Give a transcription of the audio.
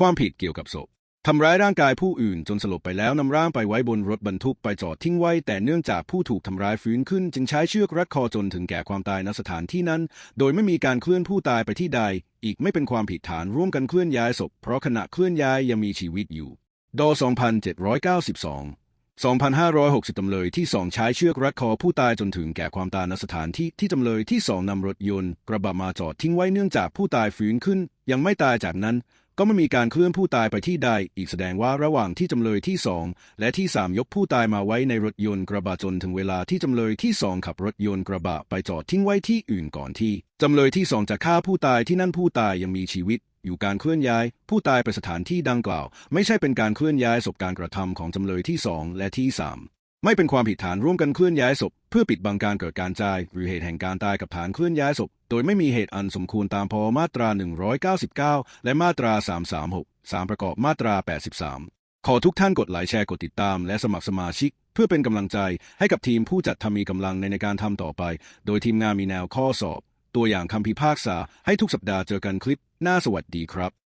ความผิดเกี่ยวกับศพทำร้ายร่างกายผู้อื่นจนสลบไปแล้วนำร่างไปไว้บนรถบรรทุกไปจอดทิ้งไว้ แต่เนื่องจากผู้ถูกทำร้ายฟื้นขึ้น จึงใช้เชือกรัดคอจนถึงแก่ความตายณสถานที่นั้น โดยไม่มีการเคลื่อนผู้ตายไปที่ใด อีกไม่เป็นความผิดฐานร่วมกันเคลื่อนย้ายศพ เพราะขณะเคลื่อนย้ายยังมีชีวิตอยู่ ด 2792 2,560 จำเลยที่2ใช้เชือกรัดคอผู้ตายจนถึงแก่ความตายณสถานที่ที่จำเลยที่2นำรถยนต์กระบะมาจอดทิ้งไว้เนื่องจากผู้ตายฟื้นขึ้น ยังไม่ตายจากนั้น ก็ไม่มีการเคลื่อนผู้ตายไปที่ใด อีกแสดงว่าระหว่างที่จำเลยที่2และที่3ยกผู้ตายมาไว้ในรถยนต์กระบะจนถึงเวลาที่จำเลยที่2ขับรถยนต์กระบะไปจอดทิ้งไว้ที่อื่นก่อนที่จำเลยที่2จะฆ่าผู้ตายที่นั่นผู้ตายยังมีชีวิต อยู่การเคลื่อนย้าย ผู้ตายไปสถานที่ดังกล่าว ไม่ใช่เป็นการเคลื่อนย้ายศพการกระทำของจำเลยที่2และที่3 ไม่เป็นความผิดฐานร่วมกันเคลื่อนย้ายศพ เพื่อปิดบังการเกิดการจายหรือเหตุแห่งการตายกับฐานเคลื่อนย้ายศพ โดยไม่มีเหตุอันสมควรตามพมาตรา 199 และมาตรา 336 3 ประกอบมาตรา 83 ขอทุกท่านกดไลค์แชร์กดติดตาม และสมัครสมาชิก เพื่อเป็นกำลังใจให้กับทีมผู้จัดทำมีกำลังในในการทำต่อไป โดยทีมงานมีแนวข้อสอบ ตัวอย่างคำพิพากษาให้ทุกสัปดาห์เจอกันคลิปหน้าสวัสดีครับ